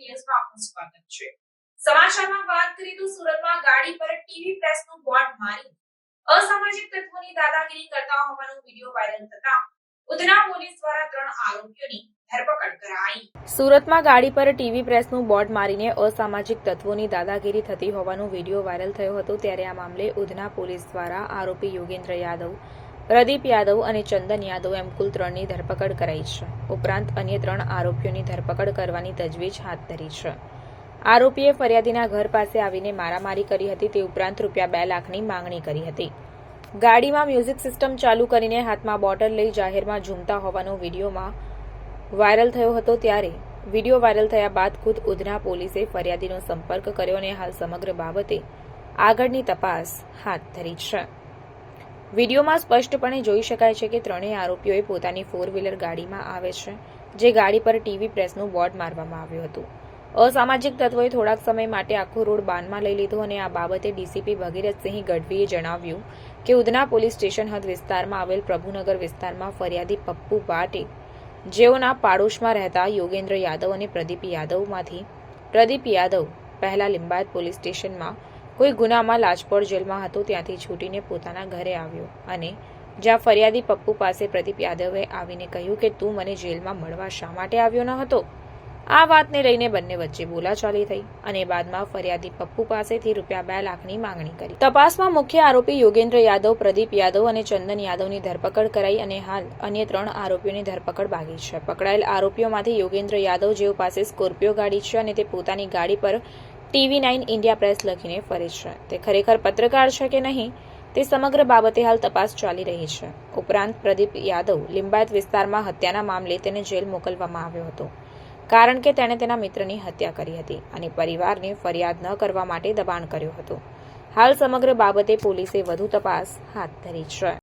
ન્યૂઝમાં આપનું સ્વાગત છે. સમાચારમાં વાત કરીએ તો સુરતમાં ગાડી પર ટીવી પ્રેસનું બોર્ડ મારી. અસામાજિક તત્વોની દાદાગીરી કરતા હોવાનો વીડિયો વાયરલ થતા સુરતમાં ગાડી પર ટીવી પ્રેસનું બોર્ડ મારીને અસામાજિક તત્વોની દાદાગીરી થતી હોવાનો વીડિયો વાયરલ થયો હતો, ત્યારે આ મામલે ઉધના પોલીસ દ્વારા આરોપી યોગેન્દ્ર યાદવ પ્રદીપ યાદવ અને ચંદન યાદવ એમ કુલ ત્રણની ધરપકડ કરાઈ છે. ઉપરાંત અન્ય ત્રણ આરોપીઓની ધરપકડ કરવાની તજવીજ હાથ ધરી છે. આરોપીએ ફરિયાદીના ઘર પાસે આવીને મારામારી કરી હતી, તે ઉપરાંત રૂપિયા બે લાખની માંગણી કરી હતી. ગાડીમાં મ્યુઝિક સિસ્ટમ ચાલુ કરીને હાથમાં બોટલ લઈ જાહેરમાં ઝૂમતા હોવાનો વિડીયોમાં વાયરલ થયો હતો ત્યારે વીડિયો વાયરલ થયા બાદ ખુદ ઉધના પોલીસે ફરિયાદીનો સંપર્ક કર્યો અને હાલ સમગ્ર બાબતે આગળની તપાસ હાથ ધરી છે. વિડીયોમાં સ્પષ્ટપણે જોઈ શકાય છે કે ત્રણેય આરોપીઓએ પોતાની ફોર વ્હીલર ગાડીમાં આવે છે, જે ગાડી પર ટીવી પ્રેસનું બોર્ડ મારવામાં આવ્યું હતું. અસામાજિક તત્વોએ થોડાક સમય માટે આખો રોડ બાનમાં લઈ લીધો અને આ બાબતે ડીસીપી ભગીરથસિંહ ગઢવીએ જણાવ્યું કે ઉધના પોલીસ સ્ટેશન હદ વિસ્તારમાં આવેલ પ્રભુનગર વિસ્તારમાં ફરિયાદી પપ્પુ પાટી જેઓના પાડોશમાં રહેતા યોગેન્દ્ર યાદવ અને પ્રદીપ યાદવમાંથી, પ્રદીપ યાદવ પહેલા લિંબાયત પોલીસ સ્ટેશનમાં કોઈ ગુનામાં લાજપોર જેલમાં હતો, ત્યાંથી છૂટીને પોતાના ઘરે આવ્યો અને જ્યાં ફરિયાદી પપ્પુ પાસે પ્રદીપ યાદવે આવીને કહ્યું કે, તું મને જેલમાં મળવા શા માટે આવ્યો ન હતો? આ વાતને લઈને બંને વચ્ચે બોલાચાલી થઈ અને બાદમાં ફરિયાદી પપ્પુ પાસેથી રૂપિયા બે લાખની માંગણી કરી. તપાસમાં મુખ્ય આરોપી યોગેન્દ્ર યાદવ, પ્રદીપ યાદવ અને ચંદન યાદવની ધરપકડ કરાઈ અને હાલ અન્ય ત્રણ આરોપીઓની ધરપકડ બાકી છે. પકડાયેલ આરોપીઓમાંથી યોગેન્દ્ર યાદવ જેઓ પાસે સ્કોર્પિયો ગાડી છે અને તે પોતાની ગાડી પર ટીવી નાઇન ઇન્ડિયા પ્રેસ લખીને ફરે છે. તે ખરેખર પત્રકાર છે કે નહીં, તે સમગ્ર બાબતે હાલ તપાસ ચાલી રહી છે. ઉપરાંત પ્રદીપ યાદવ લિંબાયત વિસ્તારમાં હત્યાના મામલે તેને જેલ મોકલવામાં આવ્યો હતો. કારણ કે તેણે તેના મિત્રની હત્યા કરી હતી અને પરિવારને ફરિયાદ ન કરવા માટે દબાણ કર્યું હતું. હાલ સમગ્ર બાબતે પોલીસે વધુ તપાસ હાથ ધરી છે.